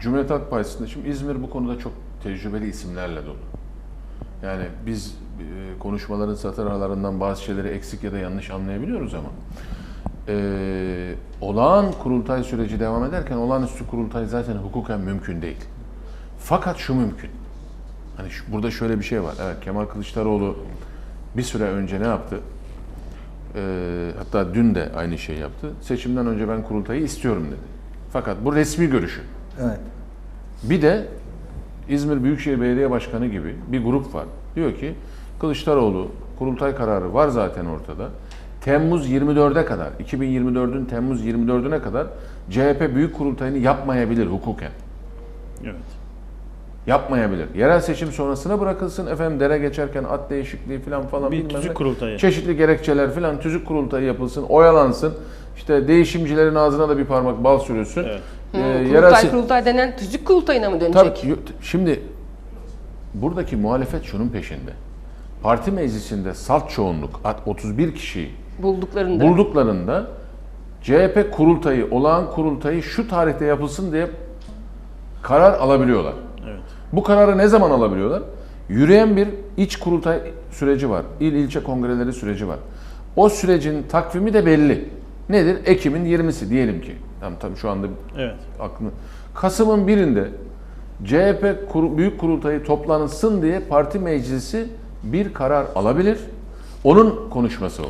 Cumhuriyet Halk Partisi'nde şimdi İzmir bu konuda çok tecrübeli isimlerle dolu. Yani biz e, konuşmaların satır aralarından bazı şeyleri eksik ya da yanlış anlayabiliyoruz ama e, olağan kurultay süreci devam ederken olağanüstü kurultay zaten hukuken mümkün değil. Fakat şu mümkün. Hani şu- burada şöyle bir şey var. Evet Kemal Kılıçdaroğlu bir süre önce ne yaptı? E, hatta dün de aynı şeyi yaptı. Seçimden önce ben kurultayı istiyorum dedi. Fakat bu resmi görüşü. Evet. Bir de İzmir Büyükşehir Belediye Başkanı gibi bir grup var. Diyor ki Kılıçdaroğlu kurultay kararı var zaten ortada. Temmuz 24'e kadar, 2024'ün Temmuz 24'üne kadar CHP büyük kurultayını yapmayabilir hukuken. Evet. Yapmayabilir. Yerel seçim sonrasına bırakılsın efendim dere geçerken at değişikliği falan falan Bir bilmem tüzük ne. kurultayı. Çeşitli gerekçeler falan tüzük kurultayı yapılsın, oyalansın. İşte değişimcilerin ağzına da bir parmak bal sürülsün. Evet. Ee, Hı, yerel kurultay kurultay denen tüzük kurultayına mı dönecek? Tabii şimdi buradaki muhalefet şunun peşinde. Parti meclisinde salt çoğunluk at- 31 kişiyi Bulduklarında. bulduklarında CHP kurultayı, olağan kurultayı şu tarihte yapılsın diye karar alabiliyorlar. Evet. Bu kararı ne zaman alabiliyorlar? Yürüyen bir iç kurultay süreci var. İl ilçe kongreleri süreci var. O sürecin takvimi de belli. Nedir? Ekim'in 20'si diyelim ki. Tamam tabii şu anda Evet. aklını. Kasım'ın birinde CHP kur- büyük kurultayı toplansın diye parti meclisi bir karar alabilir. Onun konuşması o.